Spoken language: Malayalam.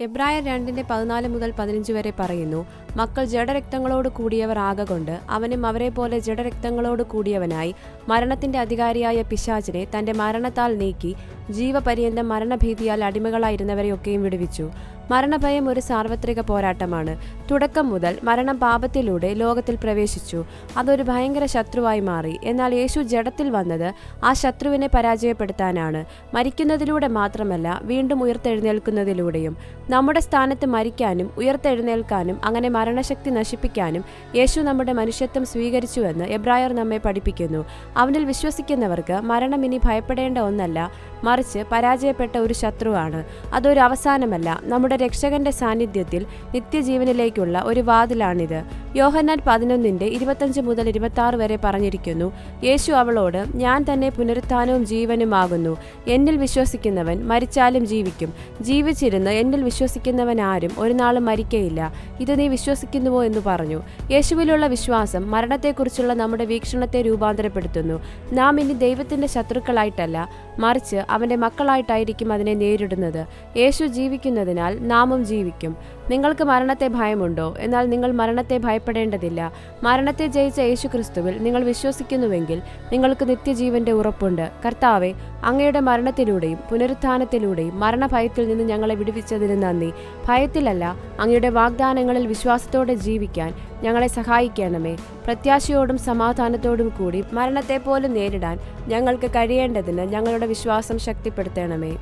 എബ്രായർ രണ്ടിന്റെ പതിനാല് മുതൽ പതിനഞ്ച് വരെ പറയുന്നു മക്കൾ ജഡരക്തങ്ങളോട് കൂടിയവർ ആകൊണ്ട് അവനും അവരെ പോലെ ജഡരക്തങ്ങളോട് കൂടിയവനായി മരണത്തിന്റെ അധികാരിയായ പിശാചിനെ തന്റെ മരണത്താൽ നീക്കി ജീവപര്യന്തം മരണഭീതിയാൽ അടിമകളായിരുന്നവരെയൊക്കെയും വിടുവിച്ചു. മരണഭയം ഒരു സാർവത്രിക പോരാട്ടമാണ്. തുടക്കം മുതൽ മരണം പാപത്തിലൂടെ ലോകത്തിൽ പ്രവേശിച്ചു. അതൊരു ഭയങ്കര ശത്രുവായി മാറി. എന്നാൽ യേശു ജഡത്തിൽ വന്നത് ആ ശത്രുവിനെ പരാജയപ്പെടുത്താനാണ്. മരിക്കുന്നതിലൂടെ മാത്രമല്ല വീണ്ടും ഉയർത്തെഴുന്നേൽക്കുന്നതിലൂടെയും. നമ്മുടെ സ്ഥാനത്ത് മരിക്കാനും ഉയർത്തെഴുന്നേൽക്കാനും അങ്ങനെ മരണശക്തി നശിപ്പിക്കാനും യേശു നമ്മുടെ മനുഷ്യത്വം സ്വീകരിച്ചുവെന്ന് എബ്രായർ നമ്മെ പഠിപ്പിക്കുന്നു. അവനിൽ വിശ്വസിക്കുന്നവർക്ക് മരണം ഇനി ഭയപ്പെടേണ്ട ഒന്നല്ല. മറിച്ച് പരാജയപ്പെട്ട ഒരു ശത്രുവാണ്. അതൊരു അവസാനമല്ല. നമ്മുടെ രക്ഷകന്റെ സാന്നിധ്യത്തിൽ നിത്യജീവനിലേക്കുള്ള ഒരു വാതിലാണിത്. യോഹന്നാൻ പതിനൊന്നിന്റെ ഇരുപത്തഞ്ച് മുതൽ ഇരുപത്തി വരെ പറഞ്ഞിരിക്കുന്നു യേശു അവളോട് ഞാൻ തന്നെ പുനരുത്ഥാനവും ജീവനുമാകുന്നു. എന്നിൽ വിശ്വസിക്കുന്നവൻ മരിച്ചാലും ജീവിക്കും. ജീവിച്ചിരുന്ന് എന്നിൽ വിശ്വസിക്കുന്നവൻ ആരും ഒരു നാളും മരിക്കയില്ല. ഇത് നീ വിശ്വസിക്കുന്നുവോ എന്ന് പറഞ്ഞു. യേശുവിലുള്ള വിശ്വാസം മരണത്തെക്കുറിച്ചുള്ള നമ്മുടെ വീക്ഷണത്തെ രൂപാന്തരപ്പെടുത്തുന്നു. നാം ഇനി ദൈവത്തിന്റെ ശത്രുക്കളായിട്ടല്ല മറിച്ച് അവന്റെ മക്കളായിട്ടായിരിക്കും അതിനെ നേരിടുന്നത്. യേശു ജീവിക്കുന്നതിനാൽ നാമും ജീവിക്കും. നിങ്ങൾക്ക് മരണത്തെ ഭയമുണ്ടോ? എന്നാൽ നിങ്ങൾ മരണത്തെ ഭയപ്പെടേണ്ടതില്ല. മരണത്തെ ജയിച്ച യേശുക്രിസ്തുവിൽ നിങ്ങൾ വിശ്വസിക്കുന്നുവെങ്കിൽ നിങ്ങൾക്ക് നിത്യജീവന്റെ ഉറപ്പുണ്ട്. കർത്താവെ അങ്ങയുടെ മരണത്തിലൂടെയും പുനരുത്ഥാനത്തിലൂടെയും മരണഭയത്തിൽ നിന്ന് ഞങ്ങളെ വിടുവിച്ചതിന് നന്ദി. ഭയത്തിലല്ല അങ്ങയുടെ വാഗ്ദാനങ്ങളിൽ വിശ്വാസത്തോടെ ജീവിക്കാൻ ഞങ്ങളെ സഹായിക്കണമേ. പ്രത്യാശയോടും സമാധാനത്തോടും കൂടി മരണത്തെ പോലും നേരിടാൻ ഞങ്ങൾക്ക് കഴിയേണ്ടതിന് ഞങ്ങളുടെ വിശ്വാസം ശക്തിപ്പെടുത്തണമേ.